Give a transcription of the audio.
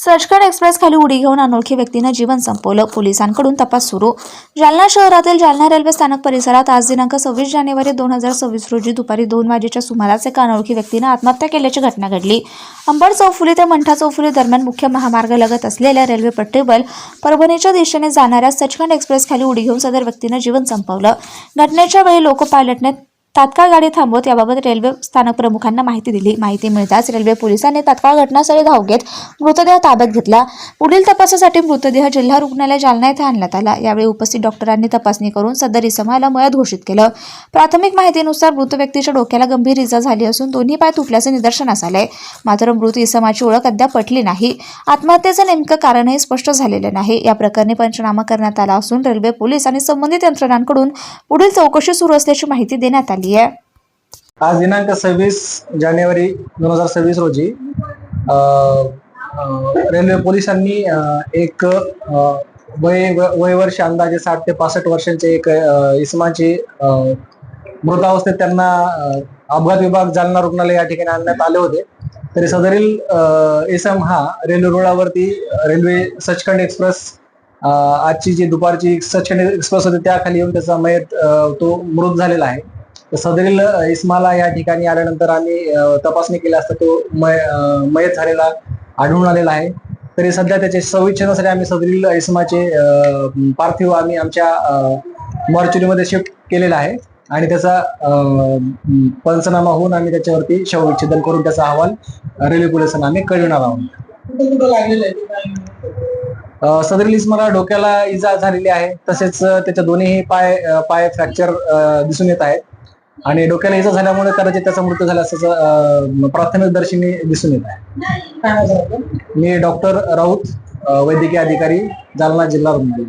Sachkhand express खाली उडी घेऊन अनोळखी व्यक्तीनं जीवन संपवलं. पोलिसांकडून तपास सुरू. जालना शहरातील जालना रेल्वे स्थानक परिसरात आज दिनांक सव्वीस जानेवारी दोन हजार सव्वीस रोजी दुपारी दोन वाजेच्या सुमारास एका अनोळखी व्यक्तीनं आत्महत्या केल्याची घटना घडली. अंबड चौफुली ते मंठा चौफुली दरम्यान मुख्य महामार्ग लगत असलेल्या रेल्वे पट्टीवर परभणीच्या दिशेने जाणाऱ्या सचखंड एक्सप्रेस खाली उडी घेऊन सदर व्यक्तीनं जीवन संपवलं. घटनेच्या वेळी लोको पायलटने तात्काळ गाडी थांबवत याबाबत रेल्वे स्थानक प्रमुखांना माहिती दिली. माहिती मिळताच रेल्वे पोलिसांनी तात्काळ घटनास्थळी धाव घेत मृतदेह ताब्यात घेतला. पुढील तपासासाठी मृतदेह जिल्हा रुग्णालय जालना येथे आणण्यात आला. यावेळी उपस्थित डॉक्टरांनी तपासणी करून सदर इसमाला मयत घोषित केलं. प्राथमिक माहितीनुसार मृत व्यक्तीच्या डोक्याला गंभीर इजा झाली असून दोन्ही पाय तुटल्याचे निदर्शनास आले मात्र मृत इसमाची ओळख अद्याप पटली नाही. आत्महत्येचं नेमकं कारणही स्पष्ट झालेलं नाही. या प्रकरणी पंचनामा करण्यात आला असून रेल्वे पोलीस आणि संबंधित यंत्रणांकडून पुढील चौकशी सुरू असल्याची माहिती देण्यात आली आहे आज दिनांक सव्वीस जानेवारी दोन हजार सव्वीस रोजी रेल्वे पोलिसांनी एक वय वर्ष अंदाजे साठ ते पासष्ट वर्षांचे एक अ, इसमाची मृतावस्थेत त्यांना अपघात विभाग जालना रुग्णालय या ठिकाणी आणण्यात आले होते. तरी सदरील इसम हा रेल्वे रुळावरती रेल्वे सचखंड एक्सप्रेस आजची जी दुपारची सचखंड एक्सप्रेस होती त्याखाली येऊन त्याचा मयत तो मृत झालेला आहे. सदरील इस्माला या ठिकाणी आल्यानंतर आम्ही तपासणी केली असता तो मय मयत झालेला आढळून आलेला आहे. तरी सध्या त्याचे संविच्छेदासाठी आम्ही सदरील इस्माचे पार्थिव आम्ही आमच्या मॉर्च्युरीमध्ये शिफ्ट केलेला आहे. आणि त्याचा पंचनामा होऊन आम्ही त्याच्यावरती शवविच्छेदन करून त्याचा अहवाल रेल्वे पोलिसांना आम्ही कळविणार आहोत. सदरील इस्माला डोक्याला इजा झालेली आहे. तसेच त्याच्या दोन्ही पाय पाय फ्रॅक्चर दिसून येत आहेत. आणि डोक्याला इजा झाल्यामुळे कदाचित त्याचा मृत्यू झाला असल्याचं अ, प्राथमिक दर्शनी दिसून येत आहे. मी डॉक्टर राऊत वैद्यकीय अधिकारी जालना जिल्हा रुग्णालय.